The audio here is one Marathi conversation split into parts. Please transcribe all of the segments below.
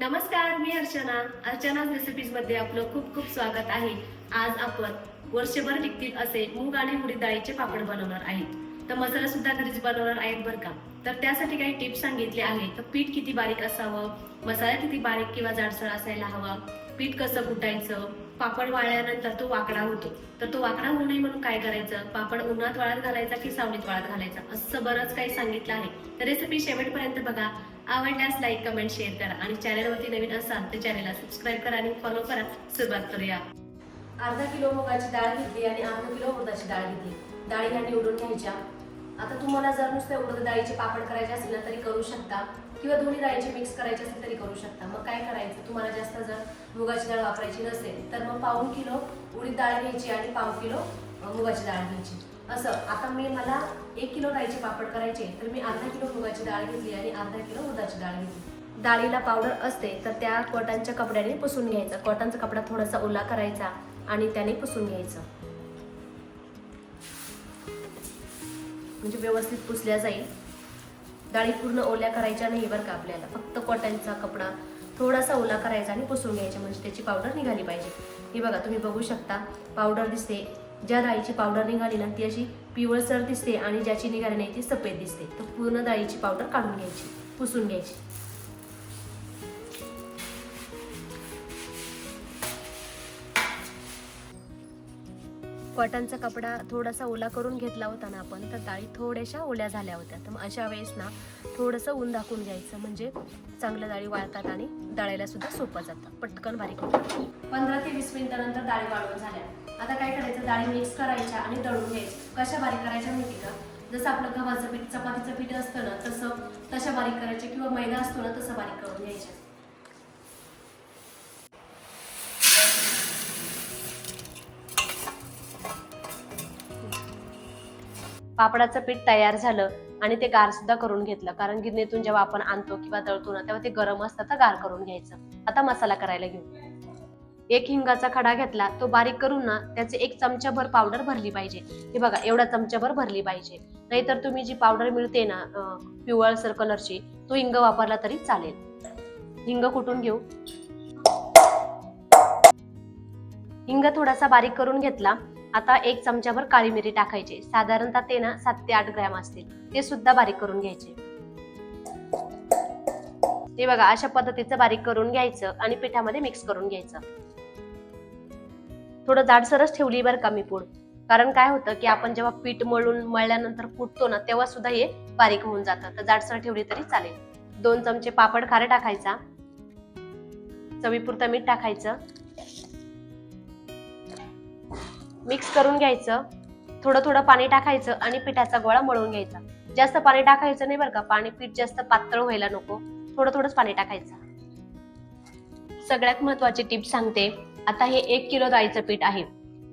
नमस्कार मी अर्चना. अर्चना रेसिपीजमध्ये आपलं खूप खूप स्वागत आहे. आज आपण वर्षभर टिकतील असे मूग आणि उडीद डाळीचे पापड बनवणार आहेत. तर मसाला सुद्धा घरीच बनवणार आहेत बरं का. तर त्यासाठी काही टिप्स सांगितले आहे. तर पीठ किती बारीक असावं? मसाला किती बारीक किंवा जाडसर असायला हवा? पीठ कसं कुटायचं? पापड वाळल्यानंतर तो वाकडा होतो. तर तो वाकडा होऊ नये म्हणून काय करायचं? पापड उन्हात वाळत घालायचा की सावलीत वाळत घालायचा? असं बरंच काही सांगितलं आहे. तर रेसिपी शेवटपर्यंत बघा. आवडल्यास लाईक कमेंट शेअर करा. आणि चॅनलवरती नवीन असाल तर चॅनलला सबस्क्राईब करा आणि फॉलो करा. सुरुवात करूया. अर्धा किलो मुगाची डाळ घेतली आणि अर्धा किलो उडदाची डाळ घेतली. डाळी ह्या निवडून घ्यायच्या. आता तुम्हाला जर नुसते उडद डाळीचे पापड करायचे असेल ना तरी करू शकता. किंवा दोन्ही डाळीचे मिक्स करायचे असेल तरी करू शकता. मग काय करायचं? तुम्हाला जास्त जर मुगाची डाळ वापरायची नसेल तर मग पाऊन किलो उडीद डाळ घ्यायची आणि पाव किलो मुगाची डाळ घ्यायची. असं आता मी मला एक किलो डाळीचे पापड करायचे तर मी अर्धा किलो मुगाची डाळ घेतली आणि अर्धा किलो उदाची डाळ घेतली. डाळीला पावडर असते तर त्या कॉटनच्या कपड्याने पुसून घ्यायचा. कॉटनचा कपडा थोडासा ओला करायचा आणि त्याने पुसून घ्यायचं. म्हणजे व्यवस्थित पुसल्या जाईल. डाळी पूर्ण ओल्या करायच्या नाही बरं का आपल्याला. फक्त कॉटनचा कपडा थोडासा ओला करायचा आणि पुसून घ्यायचा म्हणजे त्याची पावडर निघाली पाहिजे. ही बघा तुम्ही बघू शकता. पावडर दिसते. ज्या डाळीची पावडर निघाली ना ती अशी पिवळसर दिसते आणि ज्याची निघाली नाही ती सफेद दिसते. तर पूर्ण डाळीची पावडर काढून घ्यायची पुसून घ्यायची. कॉटनचा कपडा थोडासा ओला करून घेतला होता ना आपण तर डाळी थोड्याशा ओल्या झाल्या होत्या. तर मग अशा वेळेस ना थोडंसं ऊन दाखवून घ्यायचं म्हणजे चांगल्या डाळी वाळतात आणि डाळीला सुद्धा सोपं जातं. पटकन बारीक होतं पंधरा ते वीस मिनिटानंतर डाळी वाळवून झाल्या. आता काय करायचं? डाळी मिक्स करायच्या आणि दळून घ्यायच्या कशा बारीक करायच्या माहिती का? जसं आपलं गव्हाचं पीठ चपातीचं पीठ असतं ना तसं तशा बारीक करायचे किंवा मैदा असतो ना तसं बारीक करून घ्यायच्या. पापडाचं पीठ तयार झालं आणि ते गार सुद्धा करून घेतलं. कारण गिरणीतून जेव्हा आपण आणतो किंवा दळतो ना तेव्हा ते गरम असतं तर गार करून घ्यायचं. आता मसाला करायला घेऊ. एक हिंगाचा खडा घेतला तो बारीक करून ना त्याचे एक चमचाभर पावडर भरली पाहिजे. हे बघा एवढा चमचाभर भरली पाहिजे. नाहीतर तुम्ही जी पावडर मिळते ना पिवळसर कलरची तो हिंग वापरला तरी चालेल. हिंग कुटून घेऊ? हिंग थोडासा बारीक करून घेतला. आता एक चमचाभर काळी मिरी टाकायची. साधारणतः ते ना सात ते आठ ग्रॅम असतील. ते सुद्धा बारीक करून घ्यायचे. ते बघा अशा पद्धतीचं बारीक करून घ्यायचं आणि पिठामध्ये मिक्स करून घ्यायचं. थोडं जाडसरच ठेवली बरं का मी पूड. कारण काय होतं की आपण जेव्हा पीठ मळून मळल्यानंतर कुटतो ना तेव्हा सुद्धा हे बारीक होऊन जातं. तर जाडसर ठेवली तरी चालेल. दोन चमचे पापड खारे टाकायचा. चवीपुरतं मीठ टाकायचं. मिक्स करून घ्यायचं. थोडं थोडं पाणी टाकायचं आणि पिठाचा गोळा मळून घ्यायचा. जास्त पाणी टाकायचं नाही बरं का. पाणी पीठ जास्त पातळ व्हायला नको. थोडं थोडंच पाणी टाकायचं. सगळ्यात महत्वाची टिप सांगते. आता हे एक किलो डाळीचं पीठ आहे.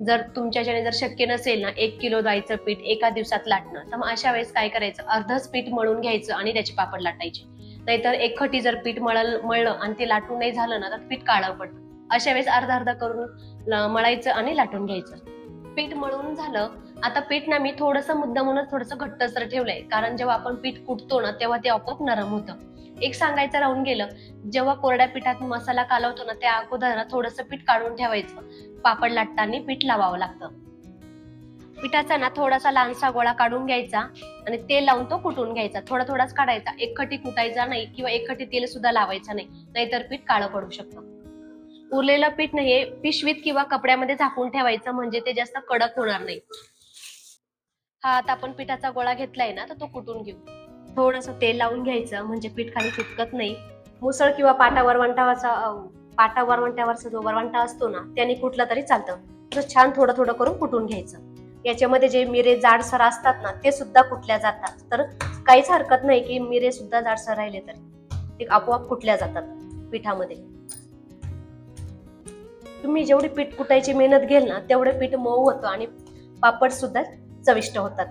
जर तुमच्याच्याने जर शक्य नसेल ना एक किलो डाळीचं पीठ एका दिवसात लाटणं तर मग अशा वेळेस काय करायचं? अर्धच पीठ मळून घ्यायचं आणि त्याचे पापड लाटायचे. नाहीतर एक खटी जर पीठ मळल मळलं आणि ते लाटून नाही झालं ना तर पीठ काळं पडतं. अशा वेळेस अर्धा अर्धा करून मळायचं आणि लाटून घ्यायचं. पीठ मळून झालं आता पीठ ना मी थोडंसं म्हणून थोडंसं घट्टसर ठेवलंय. कारण जेव्हा आपण पीठ कुटतो ना तेव्हा ते आपोआप नरम होतं. एक सांगायचं राहून गेलं जेव्हा कोरड्या पिठात मसाला कालवतो ना त्या अगोदर ना थोडंसं पीठ काढून ठेवायचं. पापड लाटताना पीठ लावावं लागतं. पिठाचा ना थोडासा लहानसा गोळा काढून घ्यायचा आणि तेल लावून तो कुटून घ्यायचा. थोडा थोडाच काढायचा. एक खटी कुटायचा नाही किंवा एक खटी तेल सुद्धा लावायचा नाही नाहीतर पीठ काळं पडू शकतं. उरलेलं पीठ नाही हे पिशवीत किंवा कपड्यामध्ये झाकून ठेवायचं म्हणजे ते जास्त कडक होणार नाही. हा आता आपण पिठाचा गोळा घेतलाय ना तर तो कुटून घेऊ. थोडस तेल लावून घ्यायचं म्हणजे पीठ खाली चिटकत नाही. मुसळ किंवा पाटा वरवंटावाचा पाटा वरवंट्यावरचा जो वरवंटा असतो ना त्याने कुठला तरी चालतं. तर छान थोडं थोडं करून कुटून घ्यायचं. याच्यामध्ये जे मिरे जाडसर असतात ना ते सुद्धा कुटल्या जातात. तर काहीच हरकत नाही की मिरे सुद्धा जाडसर राहिले तर. ते आपोआप कुटल्या जातात पिठामध्ये. तुम्ही जेवढी पीठ कुटायची मेहनत घेल ना तेवढे पीठ मऊ होतं आणि पापड सुद्धा चविष्ट होतात.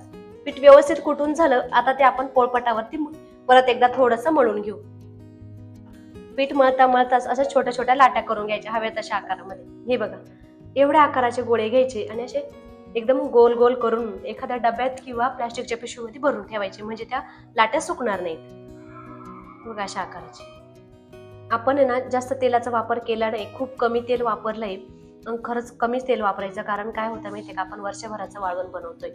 पीठ व्यवस्थित कुटून झालं आता ते आपण पोळपटावरती परत एकदा थोडंसं मळून घेऊ. पीठ मळता मळताच अशा छोट्या छोट्या लाट्या करून घ्यायच्या हव्या तशा आकारामध्ये. हे बघा एवढ्या आकाराचे गोळे घ्यायचे आणि असे एकदम गोल गोल करून एखाद्या डब्यात किंवा प्लास्टिकच्या पिशवीमध्ये भरून ठेवायचे म्हणजे त्या लाट्या सुकणार नाहीत. बघा अशा आकाराचे. आपण ना जास्त तेलाचा वापर केला नाही खूप कमी तेल वापरलंय. खरंच कमीच तेल वापरायचं कारण काय होतं माहिती का आपण वर्षभराचं वाळवण बनवतोय.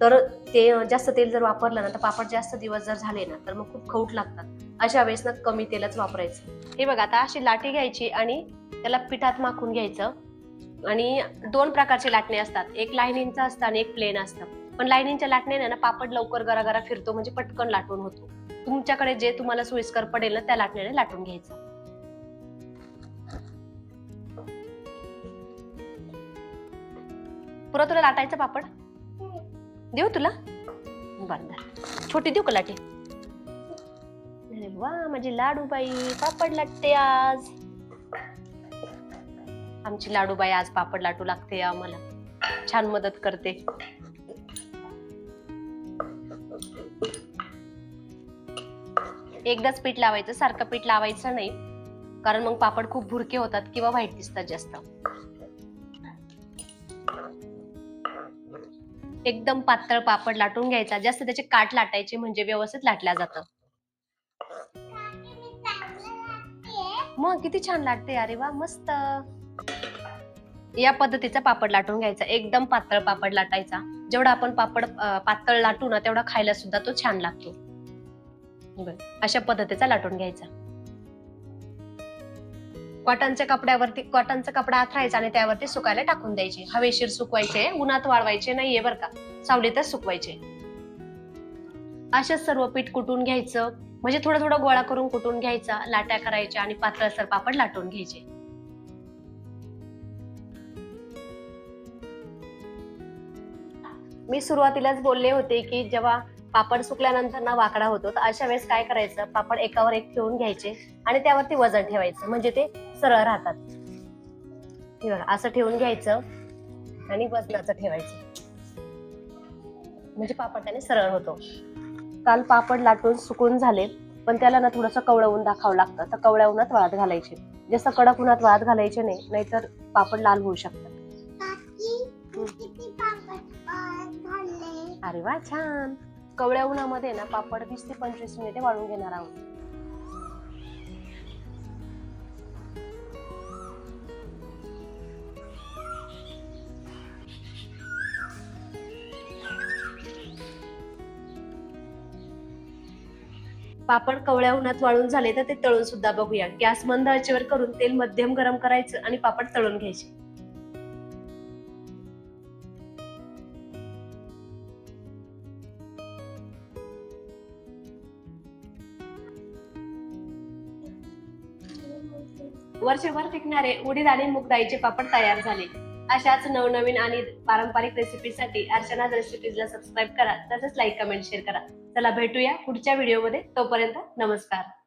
तर ते जास्त तेल जर वापरलं ना तर पापड जास्त दिवस जर झाले ना तर मग खूप खवट लागतात. अशा वेळेस ना कमी तेलच वापरायचं. हे बघा आता अशी लाटी घ्यायची आणि त्याला पिठात माखून घ्यायचं. आणि दोन प्रकारचे लाटणे असतात. एक लाईनिंगचं असतं आणि एक प्लेन असतं. पण लाईनिंगच्या लाटण्याने ना पापड लवकर गरागरा फिरतो म्हणजे पटकन लाटून होतो. तुमच्याकडे जे तुम्हाला सोयीस्कर पडेल ना त्या लाटण्याने लाटून घ्यायचं. पुरा तुला लाटायचं पापड? देऊ तुला? बरं बरं. छोटी देऊ का लाटी? अरे वा माझी लाडूबाई. पापड लाटते आज. आमची लाडूबाई आज पापड लाटू लागते आम्हाला. छान मदत करते. एकदाच पीठ लावायचं सारखं पीठ लावायचं नाही. कारण मग पापड खूप भुरके होतात किंवा व्हाईट दिसतात जास्त. एकदम पातळ पापड लाटून घ्यायचा. जास्त त्याचे काट लाटायचे म्हणजे व्यवस्थित लाटल्या जातं. मग किती छान लाटते. अरे वा मस्त. या पद्धतीचा पापड लाटून घ्यायचा. एकदम पातळ पापड लाटायचा. जेवढा आपण पापड पातळ लाटू ना तेवढा खायला सुद्धा तो छान लागतो. अशा पद्धतीचा लाटून घ्यायचा. कॉटनच्या कपड्यावरती कॉटनचा कपडा आथरायचा आणि त्यावरती सुकायला टाकून द्यायचे. हवेशीर सुकवायचे उन्हात वाळवायचे नाहीये बरं का. सावलीतच सुकवायचे. असेच सर्व पीठ कुटून घ्यायचं. म्हणजे थोडं थोडं गोळा करून कुटून घ्यायचा लाट्या करायच्या आणि पातळसर पापड लाटून घ्यायचे. मी सुरुवातीलाच बोलले होते की जेव्हा पापड सुकल्यानंतर ना वाकडा होतो. तर अशा वेळेस काय करायचं? पापड एकावर एक ठेवून घ्यायचे आणि त्यावरती वजन ठेवायचं. म्हणजे ते सरळ राहतात. हे बघा, असं ठेवून घ्यायचं आणि वजनाचं ठेवायचं. म्हणजे पापड त्याने सरळ होतो. काल पापड लाटून सुकून झाले पण त्याला ना थोडंसं कवळं ऊन दाखावं लागतं. तर कवळ्या उन्हात वाळत घालायचे. जास्त कडक उन्हात वाळत घालायचे नाही नाहीतर पापड लाल होऊ शकतात. अरे वा छान! कवळ्या उन्हामध्ये ना पापड वीस ते पंचवीस मिनिटे वाळून घेणार आहोत. पापड कवळ्या उन्हात वाळून झाले तर ते तळून सुद्धा बघूया. गॅस मंद आचेवर करून तेल मध्यम गरम करायचं आणि पापड तळून घ्यायचे. वर्षभर टिकणारे उडीद आणि मूग पापड तयार झाले. अशाच नवनवीन आणि पारंपरिक रेसिपीसाठी अर्चना रेसिपीजला सबस्क्राईब करा. तसंच लाईक कमेंट शेअर करा. चला भेटूया पुढच्या व्हिडिओमध्ये तोपर्यंत नमस्कार.